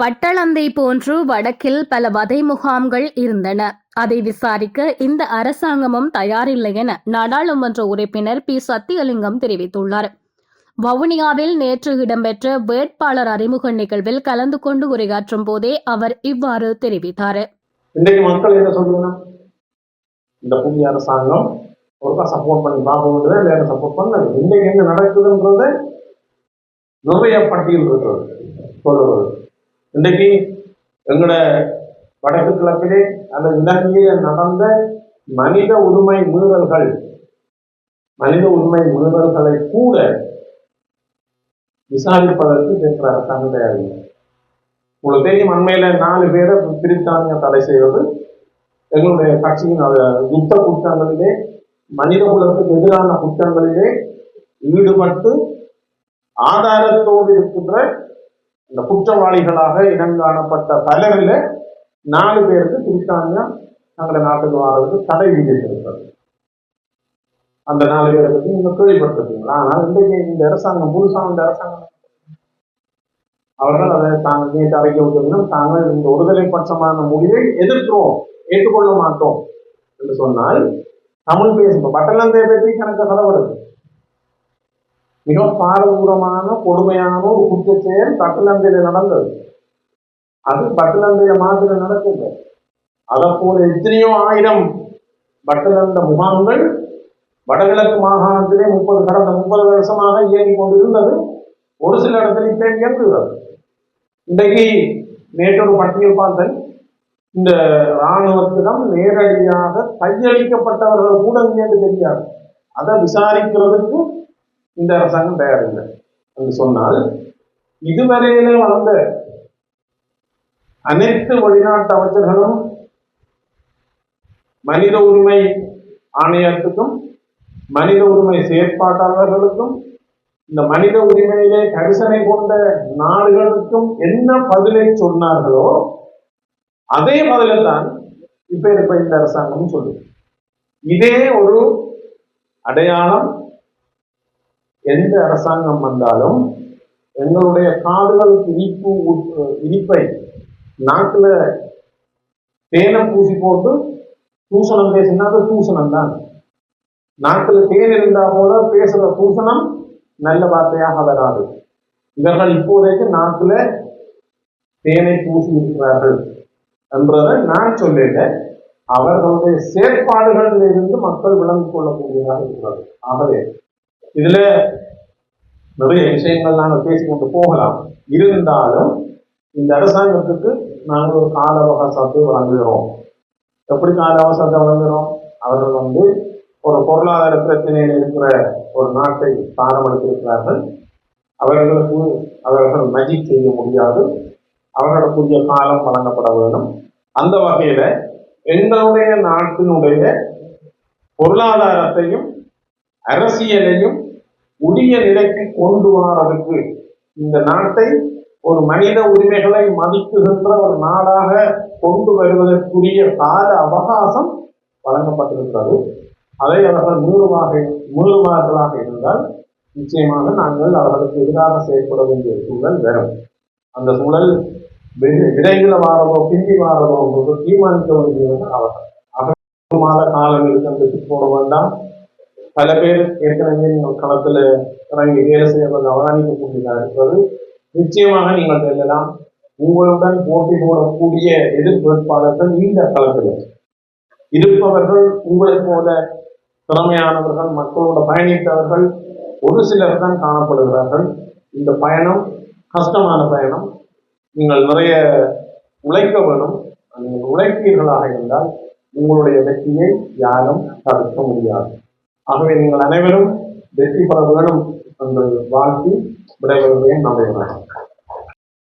பட்டளந்தை போன்று வடக்கில் பல வதை முகாம்கள் இருந்தன. அதை விசாரிக்க இந்த அரசாங்கமும் தயாரில்லை என நாடாளுமன்ற உறுப்பினர் பி. சத்தியலிங்கம் தெரிவித்துள்ளார். வவுனியாவில் நேற்று இடம்பெற்ற வேட்பாளர் அறிமுக நிகழ்வில் கலந்து கொண்டு உரையாற்றும் போதே அவர் இவ்வாறு தெரிவித்தார். இன்றைக்கு மக்கள் என்ன சொல்லுங்கன்னா இந்த புதிய அரசாங்கம் ஒருக்கா சப்போர்ட் பண்ணி பார்க்கணுன்றதை வேற சப்போர்ட் பண்ணல இன்றைக்கு என்ன நடக்குதுன்றது நிறைய பட்டியல் இருக்கிறது. சொல்லுவது இன்றைக்கு எங்களோட வடக்கு கிழக்கிலே அல்லது இலங்கையில நடந்த மனித உரிமை மீறல்கள் மனித உரிமை மீறல்களை கூட விசாரிப்பதற்கு பெற்ற அரசாங்கம் தயாரில்லை. உங்களுக்கு தெரியும் அண்மையில நாலு பேரை பிரித்தானியா தடை செய்வது எங்களுடைய கட்சியின் யுத்த குற்றங்களிலே மனித குலத்துக்கு எதிரான குற்றங்களிலே ஈடுபட்டு ஆதாரத்தோடு இருக்கின்ற இந்த குற்றவாளிகளாக இனங்காணப்பட்ட பலரில் நாலு பேருக்கு பிரித்தானியா தங்களுடைய நாட்டுக்கு வாழ்றதுக்கு தடை விதித்திருக்கிறது. அந்த நாலு பேரை பற்றி நீங்க கேள்விப்பட்டிருக்கீங்களா ஆனால் இன்றைக்கு இந்த அரசாங்கம் புதுசாக இந்த அரசாங்கம். அவர்கள் அதை தாங்கள் நீட்டு அறைக்க விட்டிருந்தோம் தாங்கள் இந்த ஒருதலை பட்சமான முடிவை எதிர்க்கிறோம் ஏற்றுக்கொள்ள மாட்டோம் என்று சொன்னால் தமிழ் பேசும் பட்டலந்தைய பற்றி கணக்கு கலவரது வருது. மிக பாரதூரமான கொடுமையான ஒரு குற்ற செயல் பட்டலந்தையில நடந்தது. அது பட்டலந்தைய மாதிரி நடக்குது அதை போல எத்தனையோ ஆயிரம் பட்டலந்த முகாம்கள் வடகிழக்கு மாகாணத்திலே முப்பது கடந்த முப்பது வருஷமாக இயங்கிக் கொண்டிருந்தது. ஒரு சில இடத்துல இப்போ இயங்குகிறது. இன்றைக்கு நேற்றொரு பட்டியல் பார்த்தேன் இந்த இராணுவத்திடம் நேரடியாக கையளிக்கப்பட்டவர்கள் கூட இங்கேருந்து தெரியாது. அதை விசாரிக்கிறதுக்கு இந்த அரசாங்கம் தயாரில்லை என்று சொன்னால் இதுவரையிலே வந்த அனைத்து வெளிநாட்டு அமைச்சர்களும் மனித உரிமை ஆணையத்துக்கும் மனித உரிமை செயற்பாட்டாளர்களுக்கும் இந்த மனித உரிமையிலே கரிசனை கொண்ட நாடுகளுக்கும் என்ன பதிலை சொன்னார்களோ அதே பதிலை தான் இப்ப இருப்ப இந்த அரசாங்கம் சொல்லுது. இதே ஒரு அடையாளம் எந்த அரசாங்கம் வந்தாலும் எங்களுடைய காடுகள் இனிப்பு இனிப்பை நாட்டில் தேனை பூசி போட்டு தூசணம் பேசினா அது தூசணம் தான் நாட்டில் தேன் இருந்தால் போல பேசுகிற தூசணம் நல்ல வார்த்தையாக வராது. இவர்கள் இப்போதைக்கு நாட்டில் தேனை பூசி இருக்கிறார்கள் என்றதை நான் சொல்லிட்டேன். அவர்களுடைய செயற்பாடுகளில் இருந்து மக்கள் விளங்கிக் கொள்ளக்கூடியதாக இருக்கிறது ஆகவே இதுல நிறைய விஷயங்கள் நாங்கள் பேசிக்கொண்டு போகலாம். இருந்தாலும் இந்த அரசாங்கத்துக்கு நாங்கள் ஒரு கால அவகாசத்தை வழங்குகிறோம். எப்படி கால அவகாசத்தை வழங்குகிறோம்? அவர்கள் வந்து ஒரு பொருளாதார பிரச்சனையில் இருக்கிற ஒரு நாட்டை தானம் எடுத்திருக்கிறார்கள் அவர்களுக்கு அவர்கள் மஜிக் செய்ய முடியாது. அவர்களுக்குரிய காலம் வழங்கப்பட வேண்டும். அந்த வகையில எங்களுடைய நாட்டினுடைய பொருளாதாரத்தையும் அரசியலையும் உரிய நிலைக்கு கொண்டு வரதுக்கு இந்த நாட்டை ஒரு மனித உரிமைகளை மதிக்குகின்ற ஒரு நாடாக கொண்டு வருவதற்குரிய கால அவகாசம் வழங்கப்பட்டிருக்கிறது. அதை அவர்கள் மீறுவாக மீறுவார்களாக இருந்தால் நிச்சயமாக நாங்கள் அவர்களுக்கு எதிராக செயல்பட வேண்டிய சூழல் வரும். அந்த சூழல் விரைவில் வாரதோ பிந்தி வாரதோ என்பது தீர்மானிக்க வேண்டியது அவர்கள் ஆக மாத காலம் இருக்கிறதுக்கு போட வேண்டாம். பல பேர் ஏற்கனவே நீங்கள் களத்தில் இறங்கி வேலை செய்வதை அவதானிக்கக்கூடியதாக இருப்பது நிச்சயமாக நீங்கள் செல்லலாம் உங்களுடன் போட்டி போடக்கூடிய எதிர் வேட்பாளர்கள் இந்த களத்தில் இருப்பவர்கள் உங்களைப் போல திறமையானவர்கள் மக்களோட பயணித்தவர்கள் ஒரு சிலர் தான் காணப்படுகிறார்கள். இந்த பயணம் கஷ்டமான பயணம். நீங்கள் நிறைய உழைக்க வேணும் நீங்கள் உழைப்பீர்களாக இருந்தால் உங்களுடைய வெற்றியை யாரும் தடுக்க முடியாது. ஆகவே நீங்கள் அனைவரும் வெற்றி பெற வேண்டும் என்று வாழ்த்தி விடைபெறுவேன் நம்புகிறேன்